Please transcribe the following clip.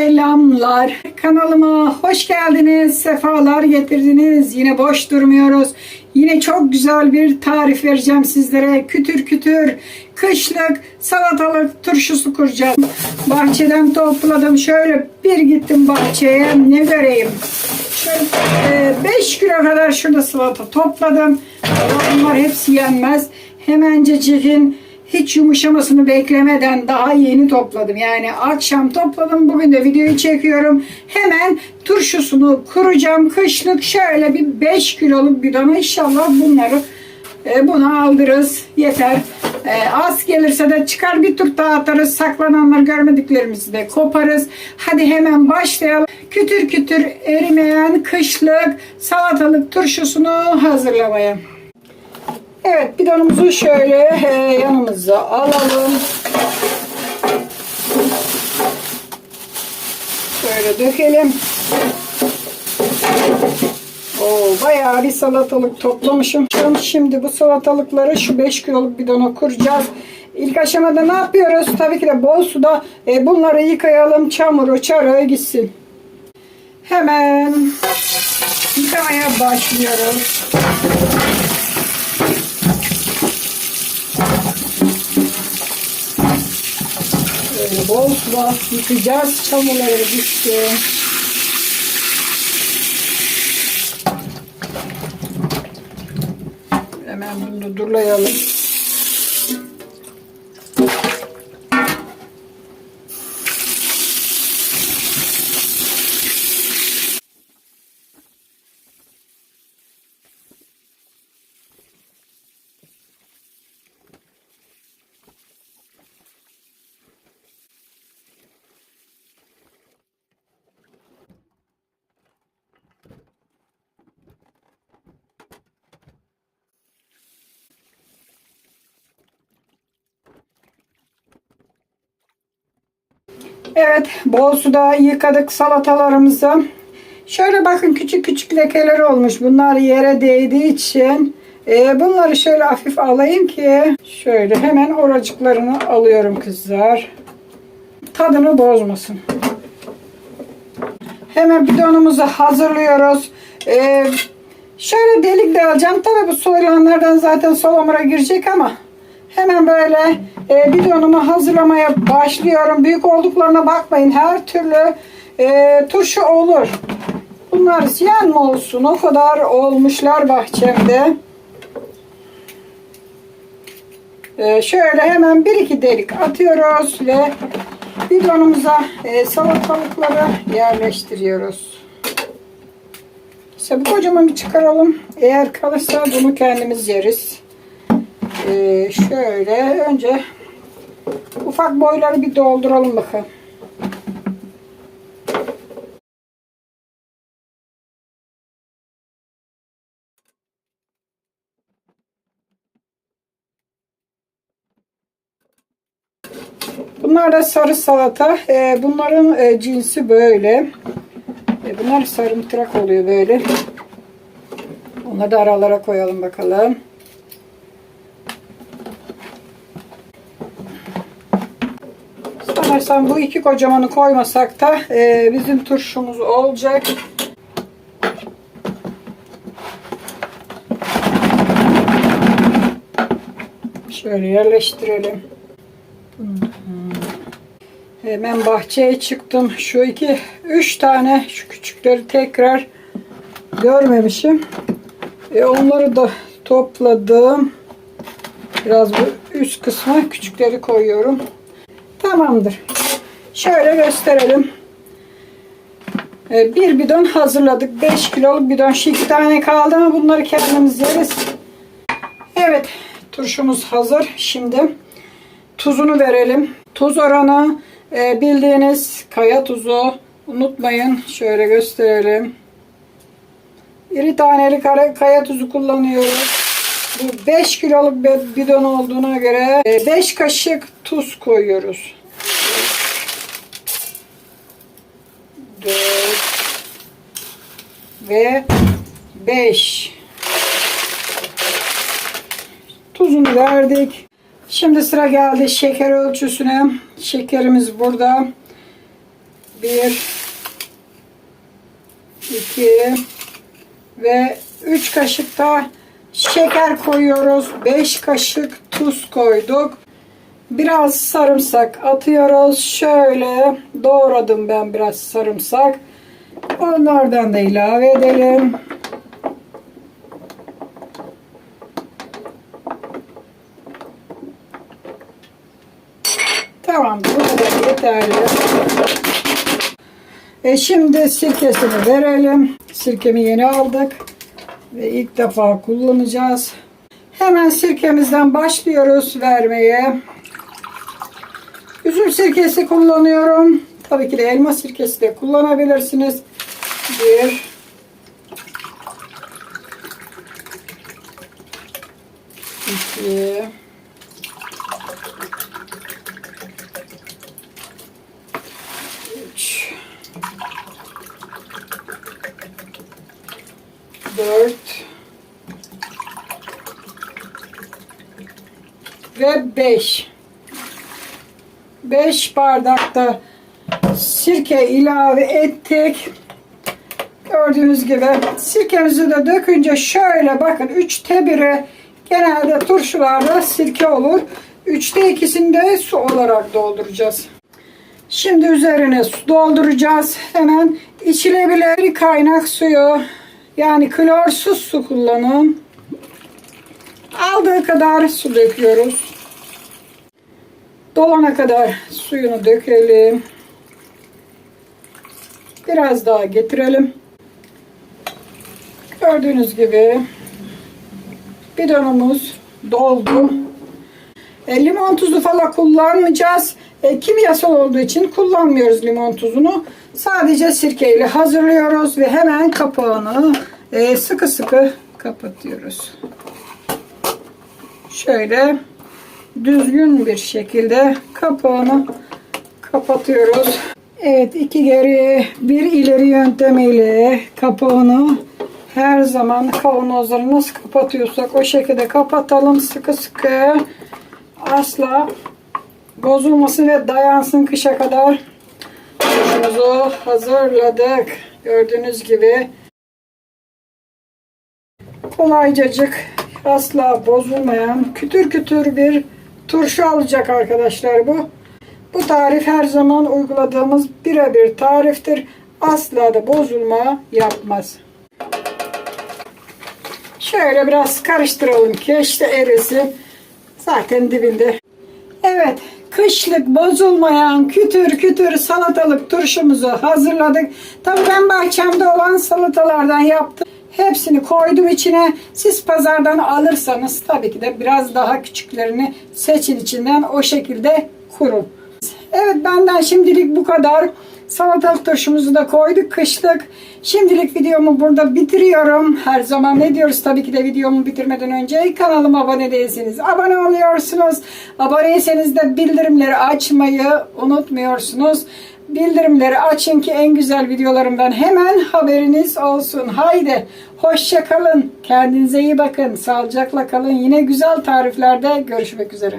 Selamlar. Kanalıma hoş geldiniz. Sefalar getirdiniz. Yine boş durmuyoruz. Yine çok güzel bir tarif vereceğim sizlere. Kütür kütür kışlık salatalık turşusu kuracağım. Bahçeden topladım. Şöyle bir gittim bahçeye. Ne göreyim? Şöyle 5 kilo kadar şurada salata topladım. Bunlar hepsi yenmez. Hemencecikin hiç yumuşamasını beklemeden daha yeni topladım. Yani akşam topladım. Bugün de videoyu çekiyorum. Hemen turşusunu kuracağım. Kışlık şöyle bir 5 kiloluk bidona inşallah bunları e, buna aldırız. Yeter. E, az gelirse de çıkar bir tur daha atarız. Saklananlar görmediklerimizi de koparız. Hadi hemen başlayalım. Kütür kütür erimeyen kışlık salatalık turşusunu hazırlamaya. Evet bidonumuzu şöyle e, yanımıza alalım. Şöyle dökelim. Oo, bayağı bir salatalık toplamışım. Şimdi bu salatalıkları şu 5 kiloluk bidona kuracağız. İlk aşamada ne yapıyoruz? Tabii ki de bol suda e, bunları yıkayalım. Çamuru, çarığı gitsin. Hemen yıkamaya başlıyoruz. Böyle bol suda yıkayacağız. Çamurları düştü. Hemen bunu durlayalım. Evet, bol suda yıkadık salatalarımızı. Şöyle bakın küçük küçük lekeler olmuş. Bunlar yere değdiği için e, bunları şöyle hafif alayım ki şöyle hemen oracıklarını alıyorum kızlar. Tadını bozmasın. Hemen bidonumuzu hazırlıyoruz. E, şöyle delik de alacağım. Tabi bu soyulanlardan zaten salamura girecek ama Hemen böyle e, bidonumu hazırlamaya başlıyorum. Büyük olduklarına bakmayın. Her türlü e, turşu olur. Bunlar ziyan mı olsun? O kadar olmuşlar bahçemde. E, şöyle hemen bir iki delik atıyoruz ve bidonumuza e, salatalıkları yerleştiriyoruz. İşte kocaman bir çıkaralım. Eğer kalırsa bunu kendimiz yeriz. Ee, şöyle önce ufak boyları bir dolduralım bakalım. Bunlar da sarı salata. Ee, bunların e, cinsi böyle. E, bunlar sarımtırak oluyor böyle. Onları da aralara koyalım bakalım. Sanırsam bu iki kocamanı koymasak da e, bizim turşumuz olacak. Şöyle yerleştirelim. Hemen bahçeye çıktım. Şu iki, üç tane şu küçükleri tekrar görmemişim. E, onları da topladım. Biraz bu üst kısma küçükleri koyuyorum. Tamamdır. Şöyle gösterelim. Ee, bir bidon hazırladık. 5 kiloluk bidon. Şu iki tane kaldı ama bunları kendimiz yeriz. Evet. Turşumuz hazır. Şimdi tuzunu verelim. Tuz oranı e, bildiğiniz kaya tuzu. Unutmayın. Şöyle gösterelim. İri taneli kaya tuzu kullanıyoruz. Bu 5 kiloluk bidon olduğuna göre 5 kaşık tuz koyuyoruz. Ve 5 tuzunu verdik. Şimdi sıra geldi şeker ölçüsüne. Şekerimiz burada. Bir, iki ve üç kaşık da şeker koyuyoruz. Beş kaşık tuz koyduk. Biraz sarımsak atıyoruz. Şöyle doğradım ben biraz sarımsak. Onlardan da ilave edelim. Tamam bu kadar yeterli. E şimdi sirkesini verelim. Sirkemi yeni aldık. Ve ilk defa kullanacağız. Hemen sirkemizden başlıyoruz vermeye. Üzüm sirkesi kullanıyorum. Tabii ki de elma sirkesi de kullanabilirsiniz. Bir. iki, Üç. Dört. Ve beş. 5 bardak da sirke ilave ettik. Gördüğünüz gibi sirkemizi de dökünce şöyle bakın 3'te 1'e genelde turşularda sirke olur. 3'te 2'sini de su olarak dolduracağız. Şimdi üzerine su dolduracağız. Hemen içilebilir kaynak suyu yani klorsuz su kullanın. Aldığı kadar su döküyoruz. Dolana kadar suyunu dökelim. Biraz daha getirelim. Gördüğünüz gibi bidonumuz doldu. E, limon tuzu falan kullanmayacağız. E, kimyasal olduğu için kullanmıyoruz limon tuzunu. Sadece sirkeyle hazırlıyoruz ve hemen kapağını e, sıkı sıkı kapatıyoruz. Şöyle düzgün bir şekilde kapağını kapatıyoruz. Evet iki geri bir ileri yöntemiyle kapağını her zaman kavanozları nasıl kapatıyorsak o şekilde kapatalım sıkı sıkı asla bozulmasın ve dayansın kışa kadar turşumuzu hazırladık gördüğünüz gibi kolaycacık asla bozulmayan kütür kütür bir turşu alacak arkadaşlar bu. Bu tarif her zaman uyguladığımız birebir tariftir. Asla da bozulma yapmaz. Şöyle biraz karıştıralım ki işte erisi zaten dibinde. Evet kışlık bozulmayan kütür kütür salatalık turşumuzu hazırladık. Tabii ben bahçemde olan salatalardan yaptım. Hepsini koydum içine. Siz pazardan alırsanız tabii ki de biraz daha küçüklerini seçin içinden o şekilde kurun. Evet benden şimdilik bu kadar. Salatalık turşumuzu da koyduk kışlık. Şimdilik videomu burada bitiriyorum. Her zaman ne diyoruz tabii ki de videomu bitirmeden önce kanalıma abone değilseniz abone oluyorsunuz. Aboneyseniz de bildirimleri açmayı unutmuyorsunuz. Bildirimleri açın ki en güzel videolarımdan hemen haberiniz olsun. Haydi hoşça kalın. Kendinize iyi bakın. Sağlıcakla kalın. Yine güzel tariflerde görüşmek üzere.